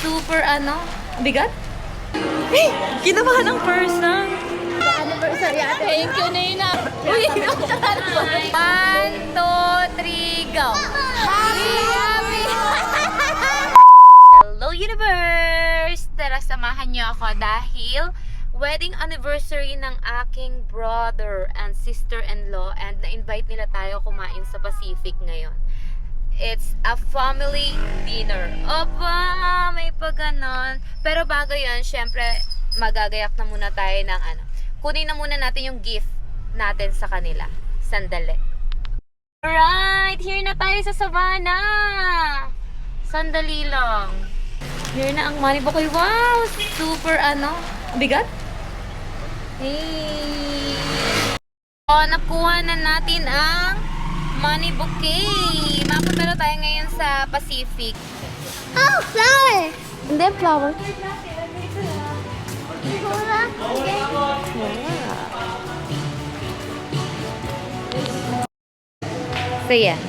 super ano, bigat? Hey, kinabahan ang person. Anniversary ate. Thank you, Nina. Uy, One, two, three, go. Happy, happy. Hello, universe! Tara, samahan niyo ako dahil wedding anniversary ng aking brother and sister-in-law and na-invite nila tayo kumain sa Pacific ngayon. It's a family dinner. Opa, may pa ganon. Pero bago yan, syempre, magagayak na muna tayo ng ano. Kunin na muna natin yung gift natin sa kanila. Sandali. Alright, here na tayo sa Savannah. Sandali lang. Here na ang money bouquet. Wow, super ano. Bigat? Hey. Oh, nakuha na natin ang money bouquet. Mapunta na tayo ngayon sa Pacific. Oh, flower! Hindi, flower. So, yan.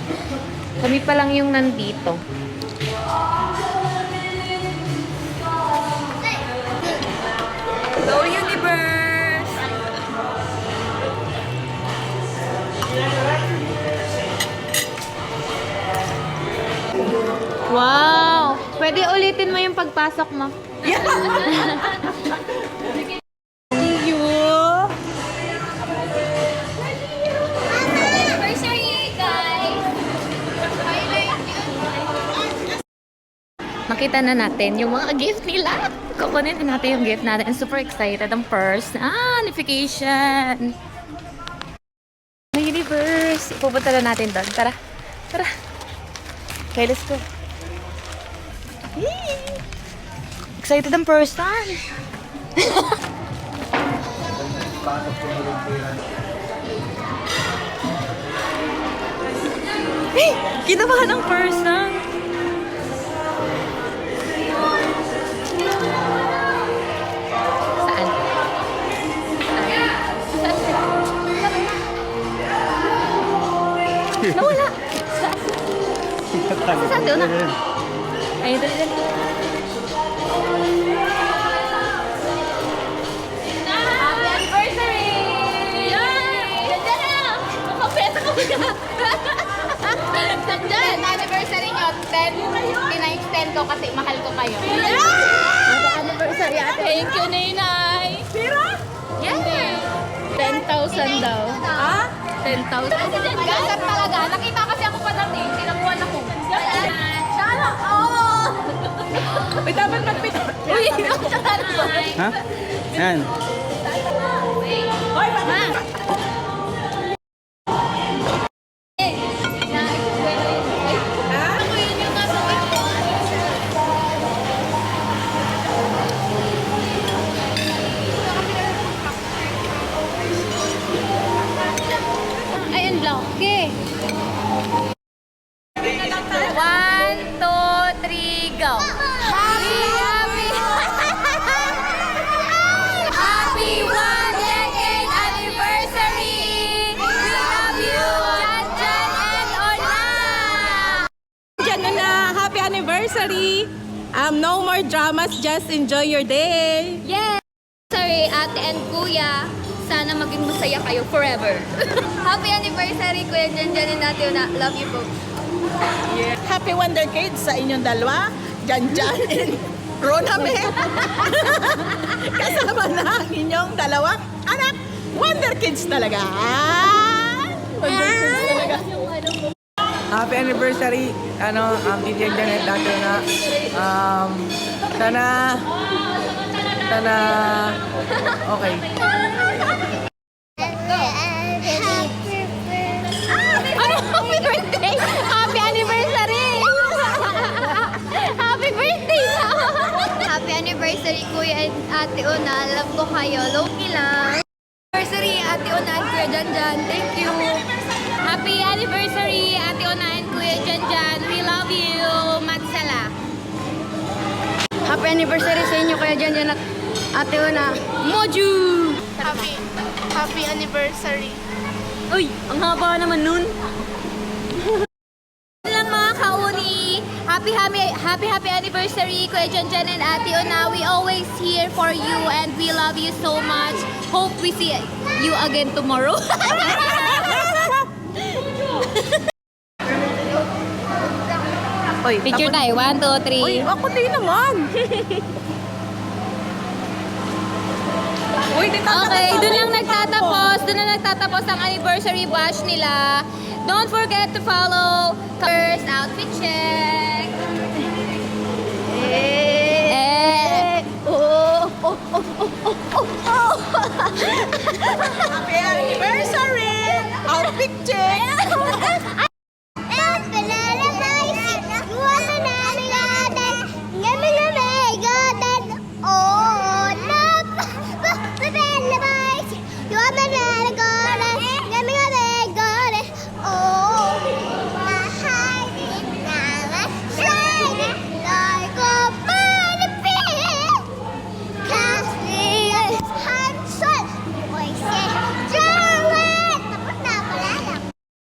Kami pa lang yung nandito. Pagpasok mo. Thank! Nakita na natin yung mga gift nila. Kukunin na natin yung gift natin. Super excited ang purse. Ah, notification! Universe! Pupunta na natin doon. Tara. Tara. Okay, let's go. Yay! Excited ang person. Hey! Kinabahan ang person. Saan? Nawala. Saan doon na? Ayun, dali, dali. Happy 10, pina-extend ko kasi mahal ko kayo. Happy anniversary ate. Thank you, Ninay. Yes! 10,000 daw. Ha? 10,000. Gasap talaga. Nakita kasi ako padating, tinakuha ako. Sana! Oo! Uy, dapat magpit. Uy, Ha? Yan. Anniversary! Um, no more dramas, just enjoy your day! Yes! Sorry, ate and kuya. Sana maging masaya kayo forever. Happy anniversary, Kuya Janjan and Ate Una. Love you po. Happy Wonder Kids sa inyong dalawa, Jan Jan and Rona May. Kasama na ang inyong dalawang anak, Wonder Kids talaga! Ah! Wonder Kids talaga. Happy anniversary, ano, um, DJ Janet dati na, um, sana, sana, okay. Ay, happy birthday! Happy anniversary! happy birthday! Happy anniversary, Kuya and Ate Una. Love ko kayo. Loki lang. Anniversary, Ate Una and Kuya Janjan. Thank you. Happy anniversary, Ate Ona and Kuya Janjan. We love you. Magsala. Happy anniversary sa inyo, Kuya Janjan at Ate Una. Moju! Happy happy anniversary. Uy, ang haba naman nun. lang mga kauni. Happy, happy, happy, happy anniversary, Kuya Janjan and Ate Una. We always here for you and we love you so much. Hope we see you again tomorrow. Oy, Picture tayo. One, two, three. Uy, ako tayo naman. Uy, okay, doon lang nagtatapos. Doon lang nagtatapos ang anniversary bash nila. Don't forget to follow First Outfit Check. Eh. eh. Oh, oh, oh, oh, oh, oh. oh. Happy anniversary! Outfit Check!